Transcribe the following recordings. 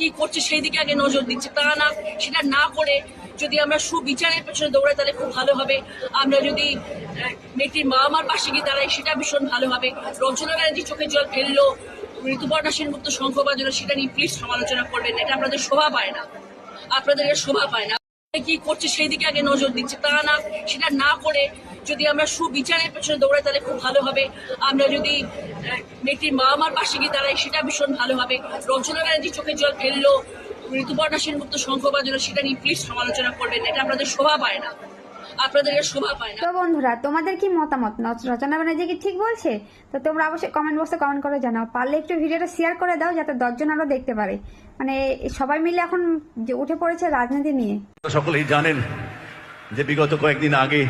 কি করছে সেই দিকে আগে নজর দিচ্ছে। তা না, সেটা না করে যদি আমরা সুবিচারের পেছনে দৌড়াই, তাহলে খুব ভালো হবে। আমরা যদি মেয়েটির মা আমার পাশে গিয়ে দাঁড়াই, সেটা ভীষণ ভালো হবে। রঞ্জনা ব্যানার্জি চোখের জল ফেলল, ঋতুপর্ণা সেনগুপ্ত শঙ্খ বাজনা সেটা নিয়ে প্লিজ সমালোচনা করবেন এটা আপনাদের শোভা পায় না। আপনাদের শোভা পায় না। কি করছে সেই দিকে আগে নজর দিচ্ছে। তা না, সেটা না করে যদি আমরা সুবিচারের পেছনে দৌড়াই, তাহলে খুব ভালো হবে। আমরা যদি মেয়েটির মা আমার পাশে গিয়ে দাঁড়াই সেটা ভীষণ ভালো হবে। রঞ্জনা ব্যানার্জি চোখে জল ফেলল, ঋতুপর্ণা সেনগুপ্ত শঙ্খ বাজানো সেটা নিয়ে প্লিজ সমালোচনা করবেন এটা আপনাদের শোভা পায় না। আপনাদের শোভা পায় না। তো বন্ধুরা তোমাদের কি মতামত? রচনা ব্যানার্জি কি ঠিক বলছে? তো তোমরা অবশ্যই কমেন্ট বক্সে কমেন্ট করে জানাও। পারলে একটু ভিডিওটা শেয়ার করে দাও যাতে দশজন আরও দেখতে পারে। মানে সবাই মিলে এখন যে উঠে পড়েছে রাজনীতি নিয়ে। সকলেই জানেন যে বিগত কয়েকদিন আগে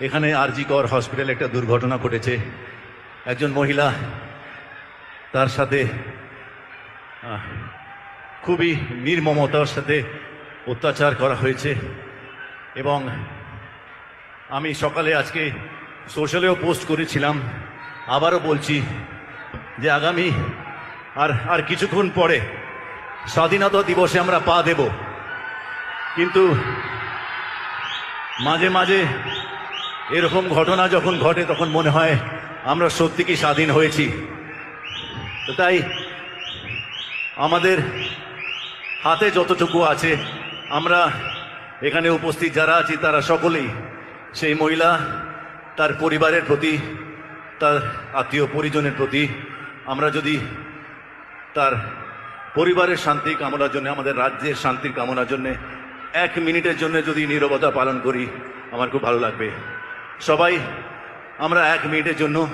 এখানে আরজি কর হসপিটালে একটা দুর্ঘটনা ঘটেছে। একজন মহিলা তার সাথে আহ, খুবই নির্মমতার সাথে অত্যাচার করা হয়েছে। এবং আমি সকালে আজকে সোশ্যালেও পোস্ট করেছিলাম। আবারও বলছি যে আগামী আর আর কিছুক্ষণ পরে স্বাধীনতা দিবসে আমরা পা দেব। কিন্তু মাঝে মাঝে এরকম ঘটনা যখন ঘটে, তখন মনে হয় আমরা সত্যি কি স্বাধীন হয়েছি। তো তাই আমাদের হাতে যতটুকু আছে, আমরা এখানে উপস্থিত যারা আছি, তারা সকলেই সেই মহিলা, তার পরিবারের প্রতি, তার আত্মীয় পরিজনের প্রতি, আমরা যদি তার পরিবারের শান্তি কামনার জন্য, আমাদের রাজ্যের শান্তির কামনার জন্য, এক মিনিটের জন্য যদি নীরবতা পালন করি, আমার খুব ভালো লাগবে। সবাই, আমরা এক মিনিটের জন্য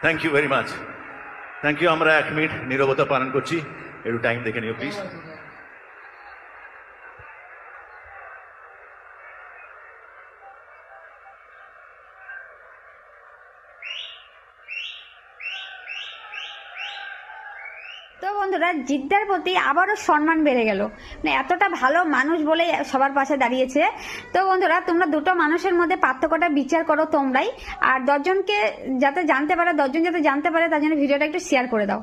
thank you very much thank you আমরা এক মিনিট নীরবতা পালন করছি। একটু টাইম দেখে নিও প্লিজ তো বন্ধুরা, জিদ্দার প্রতি আবারও সম্মান বেড়ে গেল। মানে এতটা ভালো মানুষ বলে সবার পাশে দাঁড়িয়েছে। তো বন্ধুরা, তোমরা দুটো মানুষের মধ্যে পার্থক্যটা বিচার করো তোমরাই। আর দশজনকে যাতে জানতে পারে, দশজন যাতে জানতে পারে, তার জন্য ভিডিওটা একটু শেয়ার করে দাও।